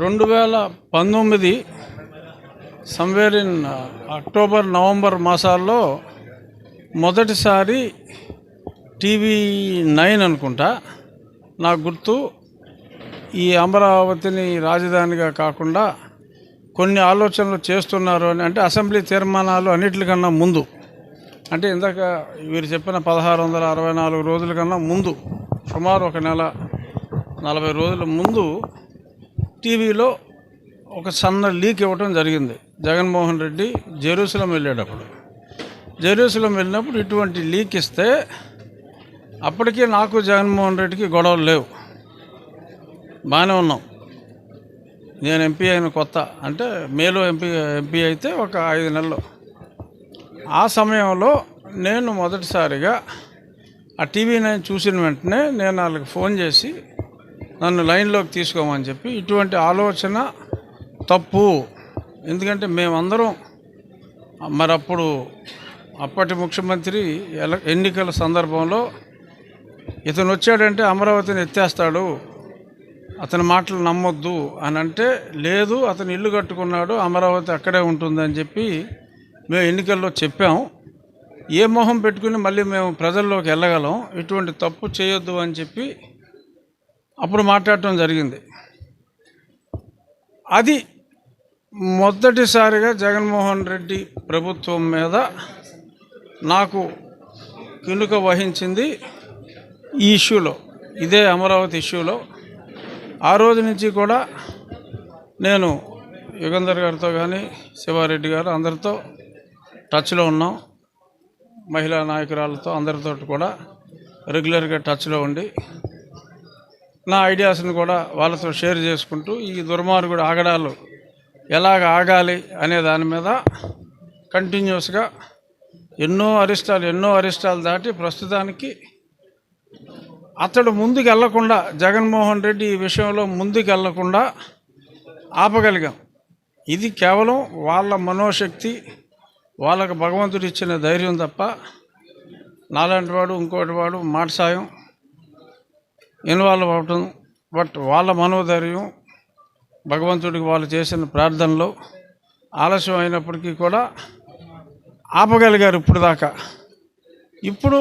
రెండు వేల పంతొమ్మిది సమ్వేర్ ఇన్ అక్టోబర్ నవంబర్ మాసాల్లో మొదటిసారి టీవీ నైన్ అనుకుంటా. నాకు గుర్తు ఈ అమరావతిని రాజధానిగా కాకుండా కొన్ని ఆలోచనలు చేస్తున్నారు అని అంటే అసెంబ్లీ తీర్మానాలు అన్నిటికన్నా ముందు. అంటే ఇందాక వీరు చెప్పిన పదహారు వందల అరవై నాలుగు రోజుల కన్నా ముందు సుమారు ఒక నెల నలభై రోజుల ముందు టీవీలో ఒక సన్న లీక్ ఇవ్వటం జరిగింది. జగన్మోహన్ రెడ్డి జెరూసలం వెళ్ళేటప్పుడు. జెరూసలం వెళ్ళినప్పుడు ఇటువంటి లీక్ ఇస్తే అప్పటికే నాకు జగన్మోహన్ రెడ్డికి గొడవలు లేవు. బాగానే ఉన్నాం. నేను ఎంపీ అయిన కొత్త అంటే మేలో ఎంపీ ఎంపీ అయితే ఒక ఐదు నెలలు. ఆ సమయంలో నేను మొదటిసారిగా ఆ టీవీ నైన్ చూసిన వెంటనే నేను వాళ్ళకి ఫోన్ చేసి నన్ను లైన్లోకి తీసుకోమని చెప్పి ఇటువంటి ఆలోచన తప్పు. ఎందుకంటే మేమందరం మరి అప్పుడు అప్పటి ముఖ్యమంత్రి ఎన్నికల సందర్భంలో ఇతను వచ్చాడంటే అమరావతిని ఎత్తేస్తాడు అతని మాటలు నమ్మొద్దు అని అంటే లేదు అతను ఇల్లు కట్టుకున్నాడు అమరావతి అక్కడే ఉంటుందని చెప్పి మేము ఎన్నికల్లో చెప్పాం. ఏ మొహం పెట్టుకుని మళ్ళీ మేము ప్రజల్లోకి వెళ్ళగలం ఇటువంటి తప్పు చేయొద్దు అని చెప్పి అప్పుడు మాట్లాడటం జరిగింది. అది మొదటిసారిగా జగన్మోహన్ రెడ్డి ప్రభుత్వం మీద నాకు కినుక వహించింది ఈ ఇష్యూలో ఇదే అమరావతి ఇష్యూలో. ఆ రోజు నుంచి కూడా నేను యుగంధర్ గారితో కానీ శివారెడ్డి గారు అందరితో టచ్లో ఉన్నాం. మహిళా నాయకురాలతో అందరితో కూడా రెగ్యులర్గా టచ్లో ఉండి నా ఐడియాస్ని కూడా వాళ్ళతో షేర్ చేసుకుంటూ ఈ దుర్మార్గుడు ఆగడాలు ఎలాగ ఆగాలి అనే దాని మీద కంటిన్యూస్గా ఎన్నో అరిష్టాలు ఎన్నో అరిష్టాలు దాటి ప్రస్తుతానికి అతడు ముందుకు వెళ్ళకుండా జగన్మోహన్ రెడ్డి ఈ విషయంలో ముందుకు వెళ్ళకుండా ఆపగలిగాం. ఇది కేవలం వాళ్ళ మనోశక్తి వాళ్ళకు భగవంతుడు ఇచ్చిన ధైర్యం తప్ప నాలాంటి వాడు ఇంకోటి వాడు మాట సాయం ఇన్వాల్వ్ అవ్వటం బట్ వాళ్ళ మనోధైర్యం భగవంతుడికి వాళ్ళు చేసిన ప్రార్థనలో ఆలస్యం అయినప్పటికీ కూడా ఆపగలిగారు ఇప్పుడు దాకా ఇప్పుడు